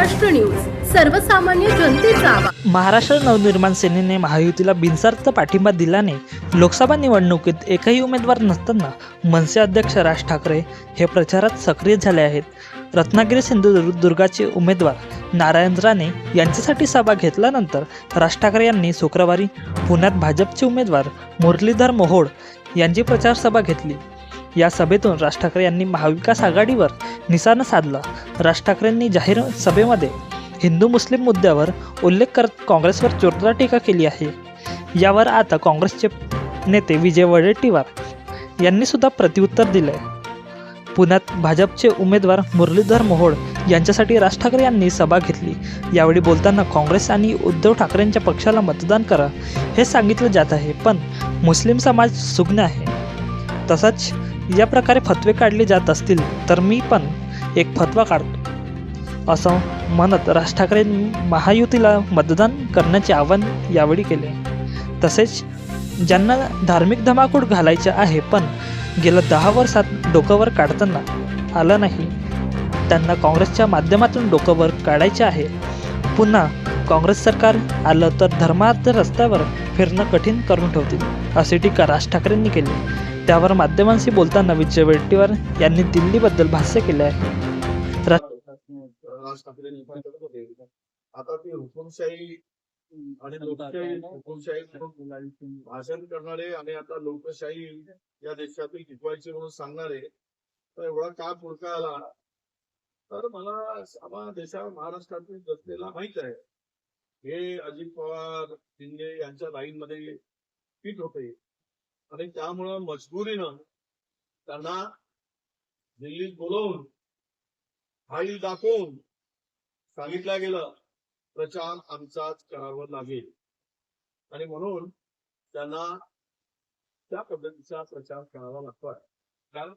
Maharashtra news सर्वसामान्य जनतेचा महाराष्ट्र नवनिर्माण सेनेने महायुतीला बिनसार्थ पाठिंबा दिल्याने लोकसभा निवडणुकीत एकही उमेदवार नसताना मनसे अध्यक्ष राज ठाकरे हे प्रचारात सक्रिय झाले आहेत. रत्नागिरी सिंधुदुर्गाचे उमेदवार नारायण राणे यांच्यासाठी सभा घेतल्यानंतर राज ठाकरे यांनी शुक्रवारी पुण्यात भाजपचे उमेदवार मुरलीधर मोहोळ यांची प्रचार सभा घेतली. या सभेतून राज ठाकरे यांनी महाविकास आघाडीवर निशाणा साधला. राज ठाकरेंनी जाहीर सभेमध्ये हिंदू मुस्लिम मुद्द्यावर उल्लेख करत काँग्रेसवर जोरदार टीका केली आहे. यावर आता काँग्रेसचे नेते विजय वडेट्टीवार यांनीसुद्धा प्रत्युत्तर दिले पुण्यात भाजपचे उमेदवार मुरलीधर मोहोळ यांच्यासाठी राज ठाकरे यांनी सभा घेतली. यावेळी बोलताना काँग्रेस आणि उद्धव ठाकरेंच्या पक्षाला मतदान करा हे सांगितलं जात आहे पण मुस्लिम समाज सुज्ञ आहे. तसंच या प्रकारे फतवे काढले जात असतील तर मी पण एक फतवा काढतो. असं म्हणत राज ठाकरेंनी महायुतीला मतदान करण्याचे आवाहन यावेळी केले. तसेच ज्यांना धार्मिक धमाकूट घालायचे आहे पण गेल्या दहा वर्षात डोकंवर काढताना आलं नाही त्यांना काँग्रेसच्या माध्यमातून डोकंवर काढायचे आहे. पुन्हा काँग्रेस सरकार आलं तर धर्मार्थ रस्त्यावर फिरणं कठीण करून ठेवतील अशी टीका राज ठाकरेंनी केली. त्यावर माध्यमांशी बोलताना विजय वडेट्टीवार यांनी दिल्लीबद्दल भाष्य केले आहे. राज ठाकरे होते. आता ती हुकुमशाही आणि लोकशाही हुकुमशाही भाषण करणारे आणि आता लोकशाही या देशातील टिकवायचे म्हणून सांगणारे तर एवढा का पुरका आला? तर मला आम्हा देशा महाराष्ट्रातील जनतेला माहीत आहे. हे अजित पवार शिंदे यांच्या लाईन मध्ये फिट होते. आणि त्यामुळं मजबुरीनं त्यांना दिल्लीत बोलवून फाईल दाखवून सांगितलं गेलं प्रचार आमचाच करावा लागेल. आणि म्हणून त्यांना त्या पद्धतीचा प्रचार करावा लागतोय. कारण